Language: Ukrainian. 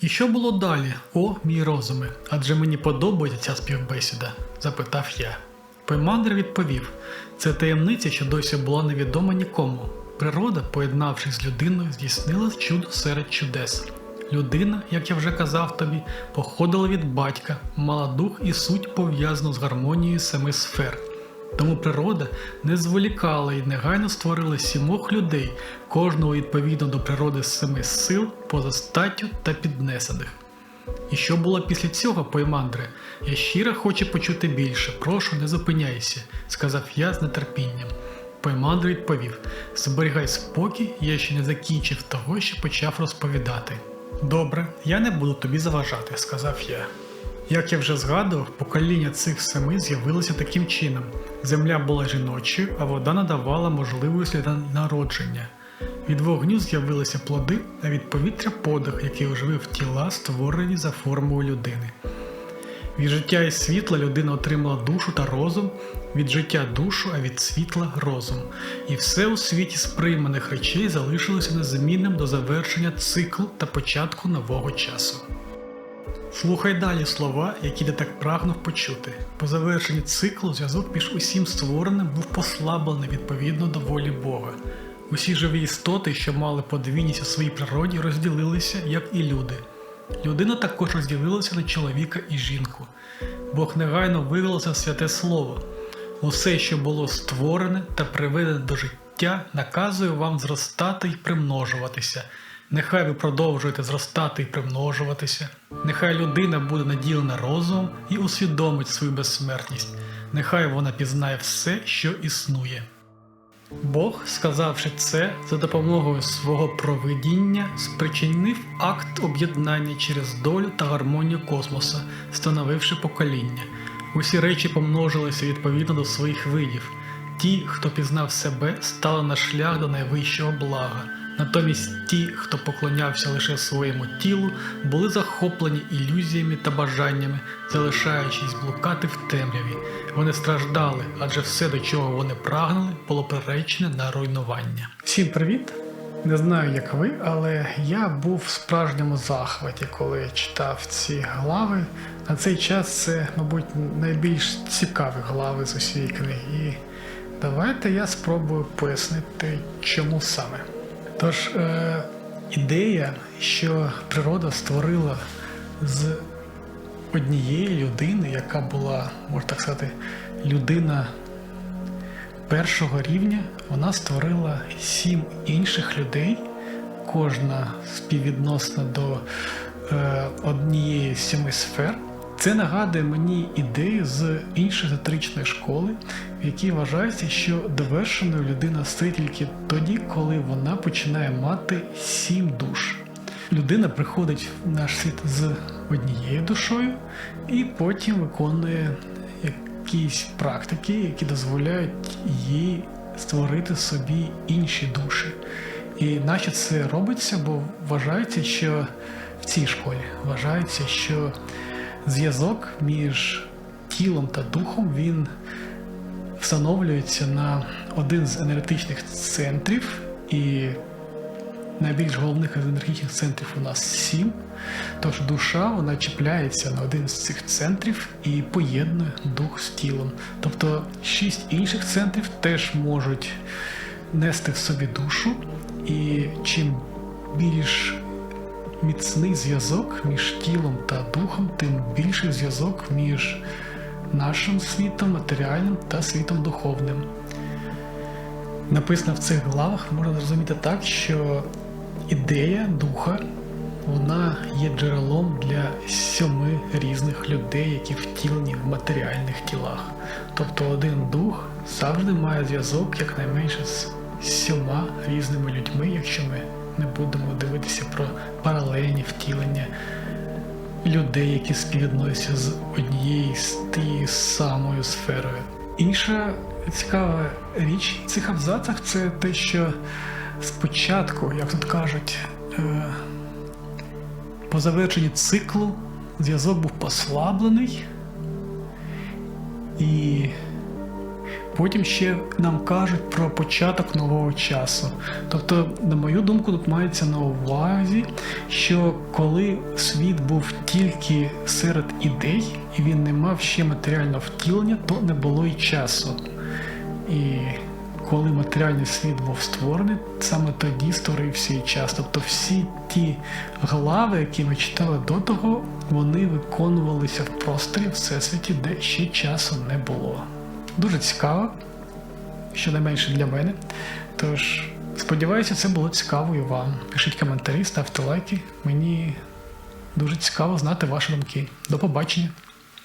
І що було далі, о мій розуме? Адже мені подобається ця співбесіда? запитав я. Поймандр відповів: це таємниця, що досі була невідома нікому. Природа, поєднавшись з людиною, здійснила чудо серед чудес. Людина, як я вже казав тобі, походила від батька, мала дух і суть пов'язану з гармонією семи сфер. Тому природа не зволікала і негайно створила сімох людей, кожного відповідно до природи семи сил, поза статтю та піднесених. І що було після цього, поймандре? Я щиро хочу почути більше, прошу, не зупиняйся, сказав я з нетерпінням. Поймандр відповів: Зберігай спокій, я ще не закінчив того, що почав розповідати. Добре, я не буду тобі заважати, сказав я. Як я вже згадував, покоління цих семи з'явилося таким чином: земля була жіночою, а вода надавала можливості для народження. Від вогню з'явилися плоди, а від повітря подих, який оживив тіла, створені за формою людини. Від життя і світла людина отримала душу та розум, від життя душу, а від світла розум. І все у світі сприйманих речей залишилося незмінним до завершення циклу та початку нового часу. Слухай далі слова, які ти так прагнув почути. По завершенні циклу зв'язок між усім створеним був послаблений відповідно до волі Бога. Усі живі істоти, що мали подвійність у своїй природі, розділилися, як і люди. Людина також розділилася на чоловіка і жінку. Бог негайно виголосив святе слово. Усе, що було створене та приведене до життя, наказує вам зростати і примножуватися. Нехай ви продовжуєте зростати і примножуватися. Нехай людина буде наділена розумом і усвідомить свою безсмертність. Нехай вона пізнає все, що існує. Бог, сказавши це, за допомогою свого провидіння спричинив акт об'єднання через долю та гармонію космоса, встановивши покоління. Усі речі помножилися відповідно до своїх видів. Ті, хто пізнав себе, стали на шлях до найвищого блага. Натомість ті, хто поклонявся лише своєму тілу, були захоплені ілюзіями та бажаннями, залишаючись блукати в темряві. Вони страждали, адже все, до чого вони прагнули, було приречене на руйнування. Всім привіт! Не знаю, як ви, але я був в справжньому захваті, коли читав ці глави. На цей час це, мабуть, найбільш цікаві глави з усієї книги. І давайте я спробую пояснити, чому саме. Тож е, ідея, що природа створила з однієї людини, яка була, можна так сказати, людина першого рівня, вона створила сім інших людей, кожна співвідносна до е, однієї з семи сфер. Це нагадує мені ідею з іншої езотеричної школи, в якій вважається, що довершеною людина стає тільки тоді, коли вона починає мати сім душ. Людина приходить в наш світ з однією душою і потім виконує якісь практики, які дозволяють їй створити собі інші душі. І наче це робиться, бо вважається, що в цій школі вважається, що зв'язок між тілом та духом він встановлюється на один з енергетичних центрів, і найбільш головних енергетичних центрів у нас сім. Тож душа вона чіпляється на один з цих центрів і поєднує дух з тілом. Тобто шість інших центрів теж можуть нести в собі душу, і чим більш міцний зв'язок між тілом та духом, тим більший зв'язок між нашим світом матеріальним та світом духовним. Написано в цих главах можна зрозуміти так, що ідея духа вона є джерелом для сьоми різних людей, які втілені в матеріальних тілах. Тобто один дух завжди має зв'язок якнайменше з сьома різними людьми, якщо ми не будемо дивитися про паралельні втілення людей, які співвідносяться з однією з тією самою сферою. Інша цікава річ в цих абзацах це те, що спочатку, як тут кажуть, е, по завершенні циклу зв'язок був послаблений, і Потім ще нам кажуть про початок нового часу. Тобто, на мою думку, тут мається на увазі, що коли світ був тільки серед ідей, і він не мав ще матеріального втілення, то не було й часу. І коли матеріальний світ був створений, саме тоді створився і час. Тобто всі ті глави, які ми читали до того, вони виконувалися в просторі Всесвіті, де ще часу не було. Дуже цікаво, щонайменше для мене. Тож, сподіваюся, це було цікаво і вам. Пишіть коментарі, ставте лайки. Мені дуже цікаво знати ваші думки. До побачення!